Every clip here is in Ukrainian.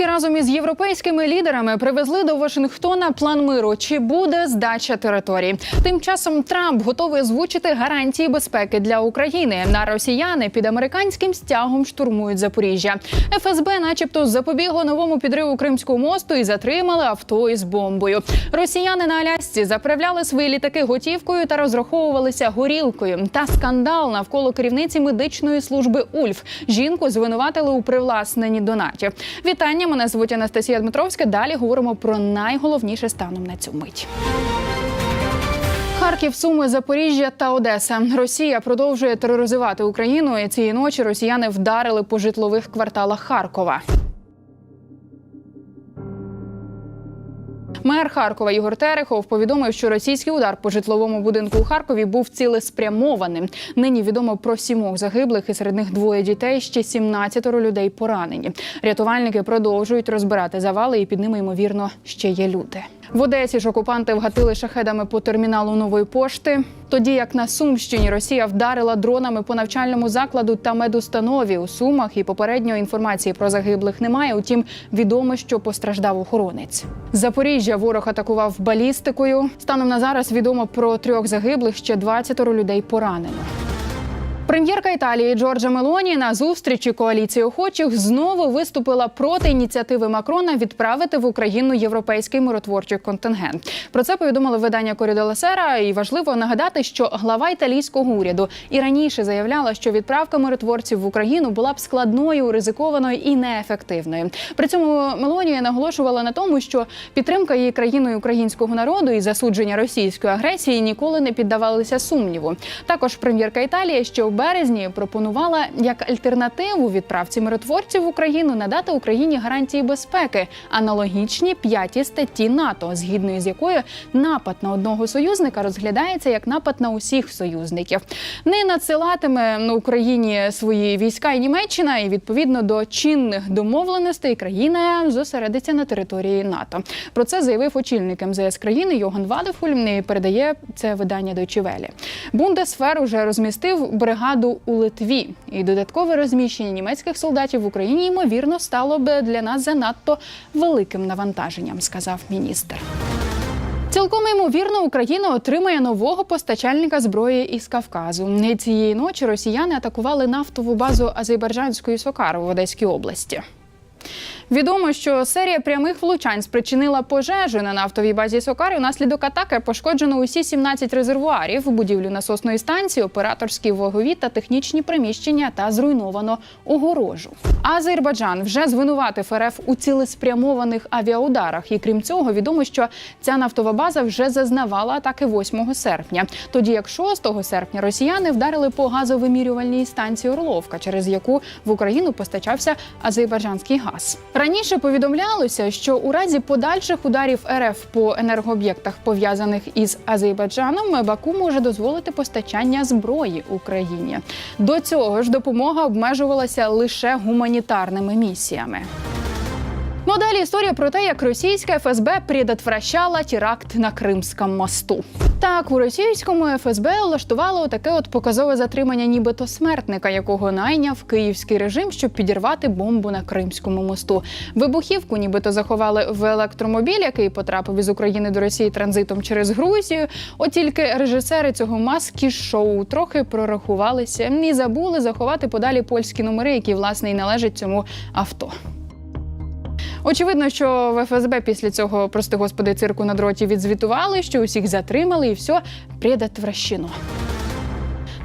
Зеленський разом із європейськими лідерами привезли до Вашингтона план миру. Чи буде здача територій? Тим часом Трамп готовий озвучити гарантії безпеки для України. На росіяни під американським стягом штурмують Запоріжжя. ФСБ, начебто, запобігло новому підриву Кримського мосту і затримали авто із бомбою. Росіяни на Алясці заправляли свої літаки готівкою та розраховувалися горілкою. Та скандал навколо керівниці медичної служби Ульф. Жінку звинуватили у привласненні донатів. Вітання, мене звуть Анастасія Дмитровська. Далі говоримо про найголовніше станом на цю мить. Харків, Суми, Запоріжжя та Одеса. Росія продовжує тероризувати Україну. І цієї ночі росіяни вдарили по житлових кварталах Харкова. Мер Харкова Ігор Терехов повідомив, що російський удар по житловому будинку у Харкові був цілеспрямованим. Нині відомо про сімох загиблих, і серед них двоє дітей. Ще 17 людей поранені. Рятувальники продовжують розбирати завали, і під ними ймовірно ще є люди. В Одесі ж окупанти вгатили шахедами по терміналу нової пошти. Тоді як на Сумщині Росія вдарила дронами по навчальному закладу та медустанові у Сумах, і попередньої інформації про загиблих немає. Утім, відомо, що постраждав охоронець. Запоріжжя ворог атакував балістикою. Станом на зараз відомо про трьох загиблих, ще 20 людей поранено. Прем'єрка Італії Джорджа Мелоні на зустрічі коаліції охочих знову виступила проти ініціативи Макрона відправити в Україну європейський миротворчий контингент. Про це повідомили видання Корідо Сера. І важливо нагадати, що глава італійського уряду і раніше заявляла, що відправка миротворців в Україну була б складною, ризикованою і неефективною. При цьому Мелонія наголошувала на тому, що підтримка її країною українського народу і засудження російської агресії ніколи не піддавалися сумніву. Також прем'єрка Італії в березні пропонувала як альтернативу відправці миротворців в Україну надати Україні гарантії безпеки, аналогічні п'ятій статті НАТО, згідно з якою напад на одного союзника розглядається як напад на усіх союзників. Не надсилатиме на Україні свої війська і Німеччина, і відповідно до чинних домовленостей країна зосередиться на території НАТО. Про це заявив очільник МЗС країни Йоган Вадефуль. І передає це видання Deutsche Welle. Бундесфер уже розмістив бригаду у Литві, і додаткове розміщення німецьких солдатів в Україні ймовірно стало б для нас занадто великим навантаженням, сказав міністр. Цілком ймовірно, Україна отримає нового постачальника зброї із Кавказу. Цієї ночі росіяни атакували нафтову базу азербайджанської Сокар в Одеській області. Відомо, що серія прямих влучань спричинила пожежу на нафтовій базі Сокари. Внаслідок атаки пошкоджено усі 17 резервуарів, будівлю насосної станції, операторські вагові та технічні приміщення та зруйновано огорожу. Азербайджан вже звинуватив РФ у цілеспрямованих авіаударах. І крім цього, відомо, що ця нафтова база вже зазнавала атаки 8 серпня. Тоді як 6 серпня росіяни вдарили по газовимірювальній станції Орловка, через яку в Україну постачався азербайджанський газ. Раніше повідомлялося, що у разі подальших ударів РФ по енергооб'єктах, пов'язаних із Азербайджаном, Баку може дозволити постачання зброї Україні. До цього ж допомога обмежувалася лише гуманітарними місіями. Ну а далі історія про те, як російська ФСБ предотвращала теракт на Кримському мосту. Так, у російському ФСБ влаштувало таке от показове затримання, нібито смертника, якого найняв київський режим, щоб підірвати бомбу на Кримському мосту. Вибухівку, нібито заховали в електромобіль, який потрапив із України до Росії транзитом через Грузію. От тільки режисери цього маски шоу трохи прорахувалися і забули заховати подалі польські номери, які власне і належать цьому авто. Очевидно, що в ФСБ після цього, прости господи, цирку на дроті відзвітували, що усіх затримали, і все предотвращено.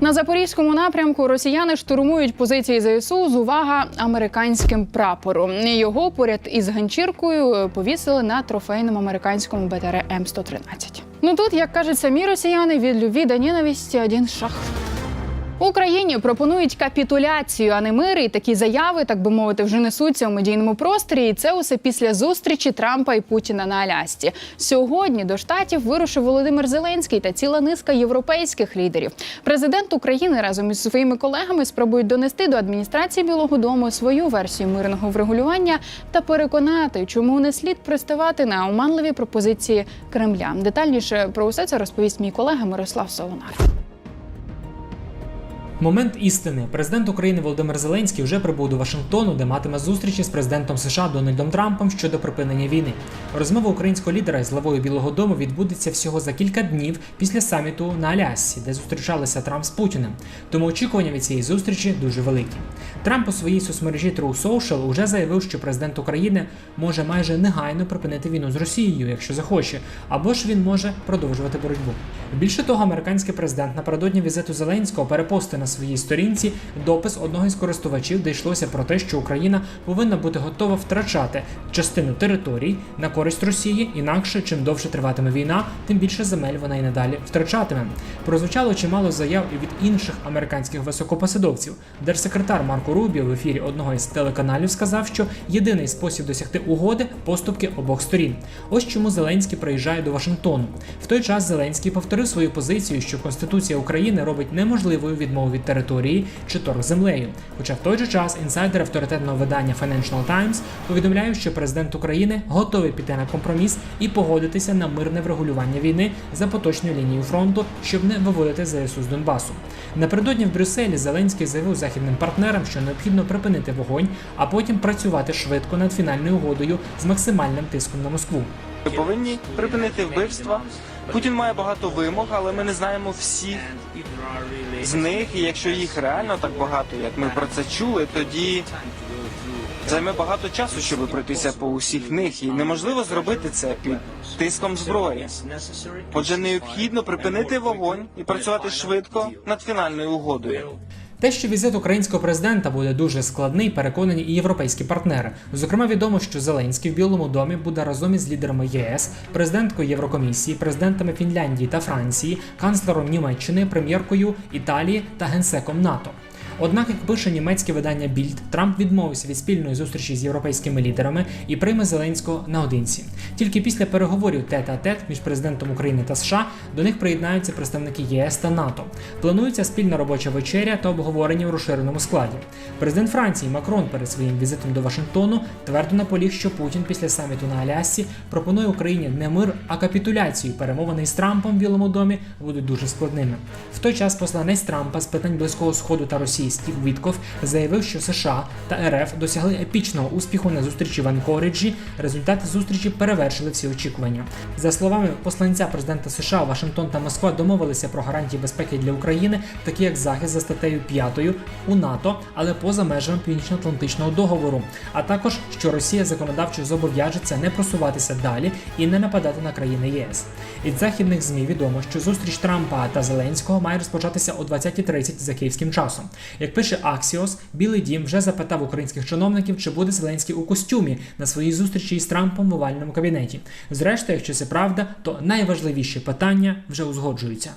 На запорізькому напрямку росіяни штурмують позиції ЗСУ з увага американським прапором. Його поряд із ганчіркою повісили на трофейному американському БТР М113. Ну тут, як кажуть самі росіяни, від любві до ненависті один шаг. Україні пропонують капітуляцію, а не мир. І такі заяви, так би мовити, вже несуться у медійному просторі. І це усе після зустрічі Трампа і Путіна на Алясці. Сьогодні до штатів вирушив Володимир Зеленський та ціла низка європейських лідерів. Президент України разом із своїми колегами спробують донести до адміністрації Білого Дому свою версію мирного врегулювання та переконати, чому не слід приставати на оманливі пропозиції Кремля. Детальніше про усе це розповість мій колега Мирослав Солонар. Момент істини. Президент України Володимир Зеленський вже прибув до Вашингтону, де матиме зустрічі з президентом США Дональдом Трампом щодо припинення війни. Розмова українського лідера з главою Білого Дому відбудеться всього за кілька днів після саміту на Алясці, де зустрічалися Трамп з Путіним. Тому очікування від цієї зустрічі дуже великі. Трамп у своїй соцмережі True Social уже заявив, що президент України може майже негайно припинити війну з Росією, якщо захоче, або ж він може продовжувати боротьбу. Більше того, американський президент напередодні візиту Зеленського перепостив на своїй сторінці допис одного із користувачів, де йшлося про те, що Україна повинна бути готова втрачати частину територій на користь Росії, інакше чим довше триватиме війна, тим більше земель вона і надалі втрачатиме. Прозвучало чимало заяв і від інших американських високопосадовців. Держсекретар Марко Рубіо в ефірі одного із телеканалів сказав, що єдиний спосіб досягти угоди поступки обох сторін. Ось чому Зеленський приїжджає до Вашингтону. В той час Зеленський повторив свою позицію, що Конституція України робить неможливою відмову від території чи торг землею. Хоча в той же час інсайдер авторитетного видання Financial Times повідомляє, що президент України готовий піти на компроміс і погодитися на мирне врегулювання війни за поточною лінією фронту, щоб не виводити ЗСУ з Донбасу. Напередодні в Брюсселі Зеленський заявив західним партнерам, що необхідно припинити вогонь, а потім працювати швидко над фінальною угодою з максимальним тиском на Москву. Ми повинні припинити вбивства. Путін має багато вимог, але ми не знаємо всіх з них. І якщо їх реально так багато, як ми про це чули, тоді займе багато часу, щоб пройтися по усіх них. І неможливо зробити це під тиском зброї. Отже, необхідно припинити вогонь і працювати швидко над фінальною угодою. Те, що візит українського президента буде дуже складний, переконані і європейські партнери. Зокрема, відомо, що Зеленський в Білому домі буде разом із лідерами ЄС, президенткою Єврокомісії, президентами Фінляндії та Франції, канцлером Німеччини, прем'єркою Італії та генсеком НАТО. Однак, як пише німецьке видання Більд, Трамп відмовився від спільної зустрічі з європейськими лідерами і прийме Зеленського наодинці. Тільки після переговорів тет-а-тет між президентом України та США до них приєднаються представники єС та НАТО. Планується спільна робоча вечеря та обговорення в розширеному складі. Президент Франції Макрон перед своїм візитом до Вашингтону твердо наполіг, що Путін після саміту на Алясці пропонує Україні не мир, а капітуляцію. Перемовини із Трампом в Білому домі будуть дуже складними. В той час посланець Трампа з питань близького сходу та Росії Стів Вітков заявив, що США та РФ досягли епічного успіху на зустрічі в Анкориджі. Результати зустрічі перевершили всі очікування. За словами посланця президента США, Вашингтон та Москва домовилися про гарантії безпеки для України, такі як захист за статтею 5 у НАТО, але поза межами Північно-Атлантичного договору. А також що Росія законодавчо зобов'яжеться не просуватися далі і не нападати на країни ЄС. Із західних змі відомо, що зустріч Трампа та Зеленського має розпочатися о 20.30 за київським часом. Як пише Axios, Білий Дім вже запитав українських чиновників, чи буде Зеленський у костюмі на своїй зустрічі із Трампом в овальному кабінеті. Зрештою, якщо це правда, то найважливіші питання вже узгоджуються.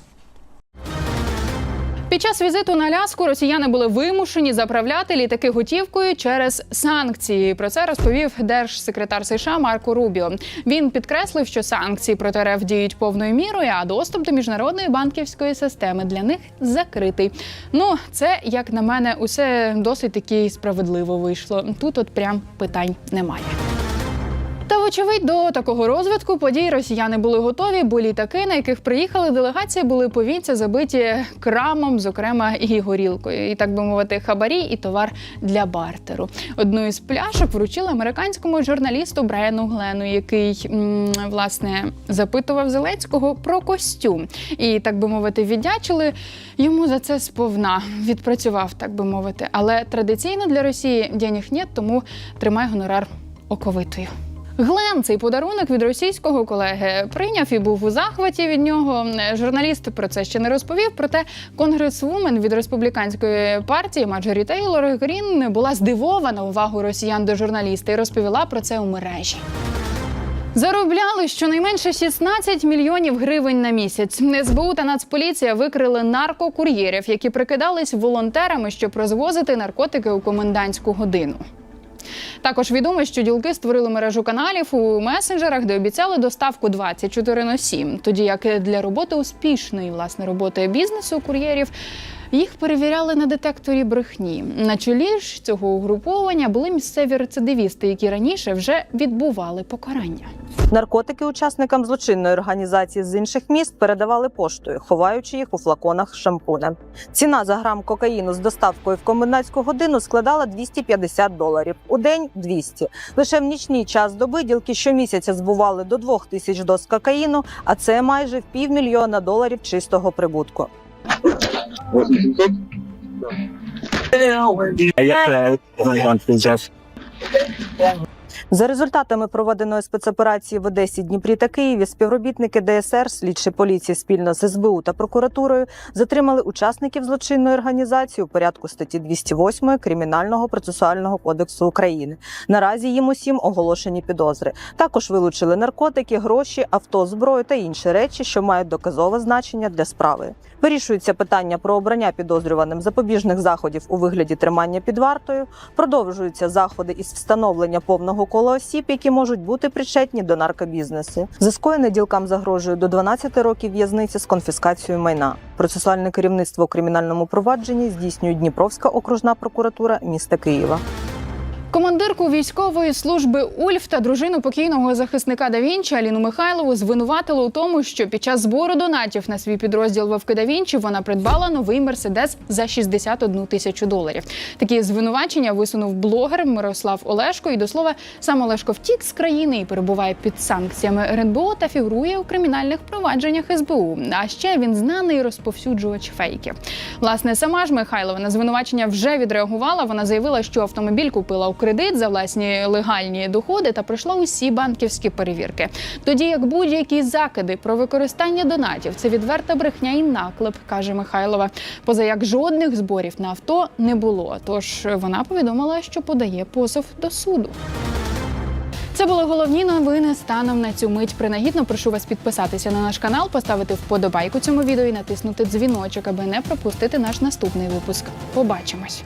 Під час візиту на Аляску росіяни були вимушені заправляти літаки готівкою через санкції. Про це розповів держсекретар США Марко Рубіо. Він підкреслив, що санкції проти РФ діють повною мірою, а доступ до міжнародної банківської системи для них закритий. Ну, це як на мене, усе досить таки справедливо вийшло. Тут от прям питань немає. Вочевидь до такого розвитку подій росіяни були готові, бо літаки, на яких приїхали делегації, були повінця забиті крамом, зокрема і горілкою, і так би мовити, хабарі і товар для бартеру. Одну із пляшок вручили американському журналісту Брайану Глену, який м, власне запитував Зеленського про костюм, і так би мовити, віддячили йому за це сповна. Відпрацював, так би мовити. Але традиційно для Росії денег нет, тому тримай гонорар оковитою. Глен цей подарунок від російського колеги прийняв і був у захваті від нього. Журналіст про це ще не розповів. Проте конгресвумен від республіканської партії Маджорі Тейлор Грін була здивована увагу росіян до журналіста і розповіла про це у мережі. Заробляли щонайменше 16 мільйонів гривень на місяць. СБУ та Нацполіція викрили наркокур'єрів, які прикидались волонтерами, щоб розвозити наркотики у комендантську годину. Також відомо, що ділки створили мережу каналів у месенджерах, де обіцяли доставку 24 на 7. Тоді як для роботи успішної власне роботи бізнесу кур'єрів Їх перевіряли на детекторі брехні. На чолі ж цього угруповання були місцеві рецидивісти, які раніше вже відбували покарання. Наркотики учасникам злочинної організації з інших міст передавали поштою, ховаючи їх у флаконах шампунем. Ціна за грам кокаїну з доставкою в комендантську годину складала 250 доларів. У день 200. Лише в нічний час доби ділки щомісяця збували до 2 тисяч доз кокаїну, а це майже в півмільйона доларів чистого прибутку. 800? За результатами проведеної спецоперації в Одесі, Дніпрі та Києві, співробітники ДСР, слідчі поліції спільно з СБУ та прокуратурою затримали учасників злочинної організації у порядку статті 208 Кримінального процесуального кодексу України. Наразі їм усім оголошені підозри. Також вилучили наркотики, гроші, авто, зброю та інші речі, що мають доказове значення для справи. Вирішується питання про обрання підозрюваним запобіжних заходів у вигляді тримання під вартою. Продовжуються заходи із встановлення повного кола осіб, які можуть бути причетні до наркобізнесу. За скоєне ділкам загрожує до 12 років в'язниці з конфіскацією майна. Процесуальне керівництво у кримінальному провадженні здійснює Дніпровська окружна прокуратура міста Києва. Командирку військової служби Ульф та дружину покійного захисника Да Вінчі Аліну Михайлову звинуватили у тому, що під час збору донатів на свій підрозділ Вовки Да Вінчі вона придбала новий мерседес за 61 тисячу доларів. Такі звинувачення висунув блогер Мирослав Олешко. І до слова, сам Олешко втік з країни і перебуває під санкціями РНБО та фігурує у кримінальних провадженнях СБУ. А ще він знаний розповсюджувач фейків. Власне, сама ж Михайлова на звинувачення вже відреагувала. Вона заявила, що автомобіль купила у кредит за власні легальні доходи та пройшла усі банківські перевірки. Тоді як будь-які закиди про використання донатів це відверта брехня і наклеп, каже Михайлова. Поза як жодних зборів на авто не було. Тож вона повідомила, що подає позов до суду. Це були головні новини станом на цю мить. Принагідно прошу вас підписатися на наш канал, поставити вподобайку цьому відео і натиснути дзвіночок, аби не пропустити наш наступний випуск. Побачимось.